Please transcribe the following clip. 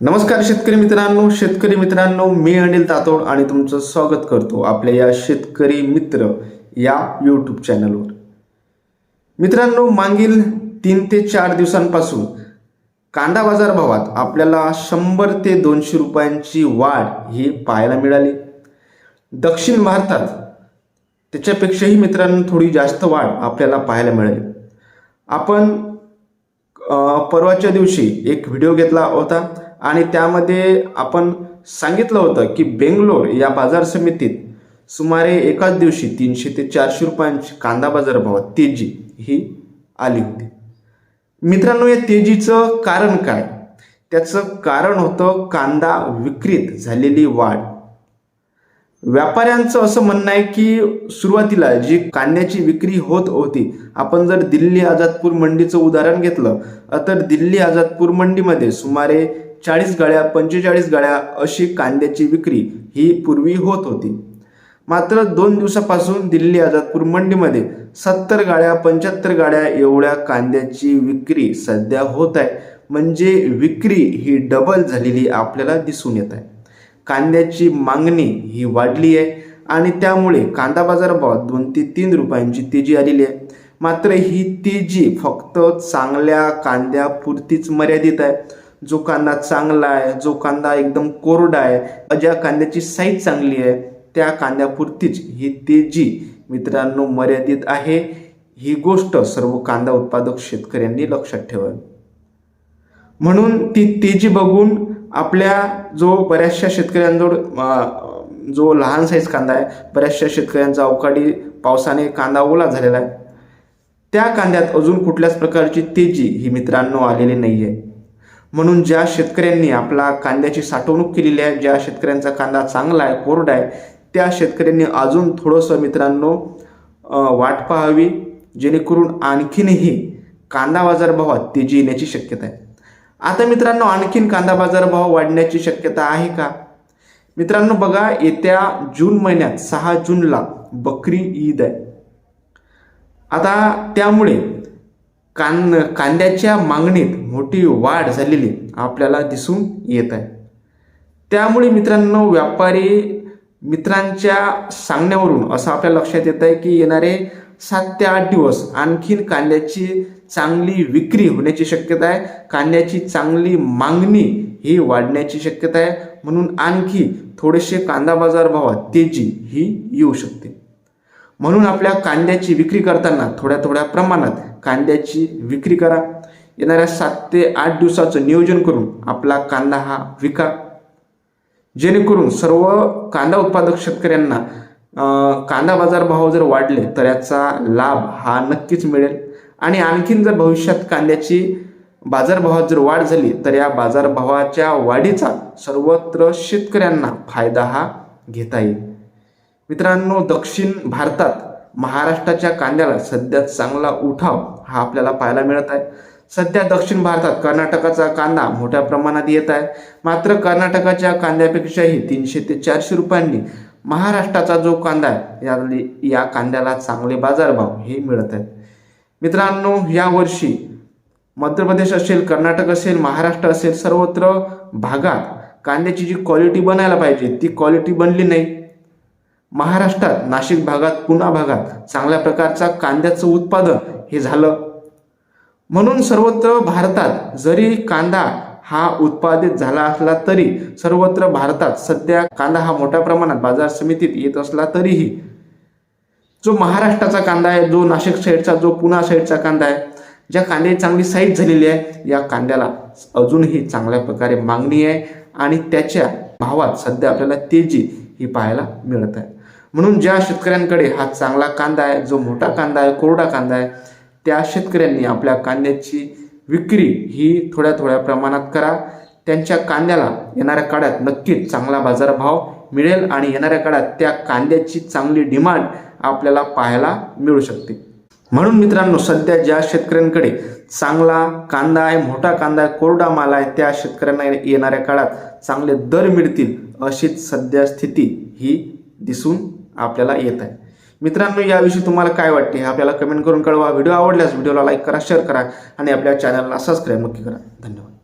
नमस्कार शेतकरी मित्रांनो शेतकरी मित्रांनो मी अनिल तातोड आणि तुमचं स्वागत करतो आपल्या या शेतकरी मित्र या यूट्यूब चॅनलवर मित्रांनो मागील तीन ते चार दिवसांपासून कांदा बाजार भावात आपल्याला शंभर ते दोनशे रुपयांची वाढ ही पाहायला मिळाली. दक्षिण भारतात त्याच्यापेक्षाही मित्रांनो थोडी जास्त वाढ आपल्याला पाहायला मिळाली. आपण परवाच्या दिवशी एक व्हिडिओ घेतला होता. आणि त्यामध्ये आपण सांगितलं होतं की बेंगलोर या बाजार समितीत सुमारे एकाच दिवशी तीनशे ते चारशे रुपयांची कांदा बाजार भावात तेजी ही आली होती. मित्रांनो या तेजीचं कारण काय? त्याचं कारण होतं कांदा विक्रीत झालेली वाढ. व्यापाऱ्यांचं असं म्हणणं आहे की सुरुवातीला जी कांद्याची विक्री होत होती आपण जर दिल्ली आझादपूर मंडीचं उदाहरण घेतलं तर दिल्ली आझादपूर मंडीमध्ये सुमारे चाळीस गाड्या पंचेचाळीस गाड्या अशी कांद्याची विक्री ही पूर्वी होत होती. मात्र दोन दिवसापासून दिल्ली आझादपूर मंडीमध्ये सत्तर गाड्या पंच्याहत्तर गाड्या एवढ्या कांद्याची विक्री सध्या होत आहे. म्हणजे विक्री ही डबल झालेली आपल्याला दिसून येत आहे. कांद्याची मागणी ही वाढली आहे आणि त्यामुळे कांदा बाजारभावात दोन ते तीन रुपयांची तेजी आलेली आहे. मात्र ही तेजी फक्त चांगल्या कांद्यापुरतीच मर्यादित आहे. जो कांदा चांगला आहे जो कांदा एकदम कोरडा आहे ज्या कांद्याची साईज चांगली आहे त्या कांद्यापुरतीच ही तेजी मित्रांनो मर्यादित आहे. ही गोष्ट सर्व कांदा उत्पादक शेतकऱ्यांनी लक्षात ठेवावी. म्हणून ती तेजी बघून आपल्या जो बऱ्याचशा शेतकऱ्यांजवळ जो लहान साईज कांदा आहे बऱ्याचशा शेतकऱ्यांचा अवकाळी पावसाने कांदा ओला झालेला आहे. त्या कांद्यात अजून कुठल्याच प्रकारची तेजी ही मित्रांनो आलेली नाही आहे म्हणून ज्या शेतकऱ्यांनी आपला कांद्याची साठवणूक केलेली आहे ज्या शेतकऱ्यांचा कांदा चांगला आहे कोरडा आहे त्या शेतकऱ्यांनी अजून थोडंसं मित्रांनो वाट पाहावी जेणेकरून आणखीनही कांदा बाजारभावात तेजी येण्याची शक्यता आहे. आता मित्रांनो आणखीन कांदा बाजारभाव वाढण्याची शक्यता आहे का? मित्रांनो बघा येत्या जून महिन्यात सहा जूनला बकरी ईद आहे. आता त्यामुळे कान कांद्याच्या मागणीत मोठी वाढ झालेली आपल्याला दिसून येत आहे. त्यामुळे मित्रांनो व्यापारी मित्रांच्या सांगण्यावरून असं आपल्या लक्षात येत आहे की येणारे सात ते आठ दिवस आणखीन कांद्याची चांगली विक्री होण्याची शक्यता आहे. कांद्याची चांगली मागणी ही वाढण्याची शक्यता आहे. म्हणून आणखी थोडेसे कांदा बाजार भावात तेजी ही येऊ शकते. म्हणून आपल्या कांद्याची विक्री करताना थोड्या थोड्या प्रमाणात कांद्याची विक्री करा. येणाऱ्या सात ते आठ दिवसाचं नियोजन करून आपला कांदा हा विका. जेणेकरून सर्व कांदा उत्पादक शेतकऱ्यांना कांदा बाजार भाव जर वाढले तर याचा लाभ हा नक्कीच मिळेल. आणि आणखीन जर भविष्यात कांद्याची बाजारभावात जर वाढ झाली तर या बाजारभावाच्या वाढीचा सर्वत्र शेतकऱ्यांना फायदा हा घेता येईल. मित्रांनो दक्षिण भारतात महाराष्ट्राच्या कांद्याला सध्या चांगला उठाव हा आपल्याला पाहायला मिळत आहे. सध्या दक्षिण भारतात कर्नाटकाचा कांदा मोठ्या प्रमाणात येत आहे. मात्र कर्नाटकाच्या कांद्यापेक्षाही तीनशे ते चारशे रुपयांनी महाराष्ट्राचा जो कांदा आहे या कांद्याला चांगले बाजारभाव हे मिळत आहेत. मित्रांनो यावर्षी मध्य प्रदेश असेल कर्नाटक असेल महाराष्ट्र असेल सर्वत्र भागात कांद्याची जी क्वालिटी बनायला पाहिजे ती क्वालिटी बनली नाही. महाराष्ट्रात नाशिक भागात पुणा भागात चांगल्या प्रकारचा कांद्याचं उत्पादन हे झालं. म्हणून सर्वत्र भारतात जरी कांदा हा उत्पादित झाला असला तरी सर्वत्र भारतात सध्या कांदा हा मोठ्या प्रमाणात बाजार समितीत येत असला तरीही जो महाराष्ट्राचा कांदा आहे जो नाशिक साईडचा जो पुणा साईडचा कांदा आहे ज्या कांद्याची चांगली साईज झालेली आहे या कांद्याला अजूनही चांगल्या प्रकारे मागणी आहे आणि त्याच्या भावात सध्या आपल्याला तेजी ही पाहायला मिळत आहे. म्हणून ज्या शेतकऱ्यांकडे हा चांगला कांदा आहे जो मोठा कांदा आहे कोरडा कांदा आहे त्या शेतकऱ्यांनी आपल्या कांद्याची विक्री ही थोड्या थोड्या प्रमाणात करा. त्यांच्या कांद्याला येणाऱ्या काळात नक्कीच चांगला बाजारभाव मिळेल आणि येणाऱ्या काळात त्या कांद्याची चांगली डिमांड आपल्याला पाहायला मिळू शकते. म्हणून मित्रांनो सध्या ज्या शेतकऱ्यांकडे चांगला कांदा आहे मोठा कांदा आहे कोरडा माल आहे त्या शेतकऱ्यांना येणाऱ्या काळात चांगले दर मिळतील अशीच सध्या स्थिती ही दिसून आपल्याला येत आहे. मित्रांनो याविषयी तुम्हाला काय वाटते? आपल्याला कमेंट करून कळवा. व्हिडिओ आवडल्यास व्हिडिओला लाईक करा शेअर करा आणि आपल्या चॅनलला सबस्क्राईब नक्की करा. धन्यवाद.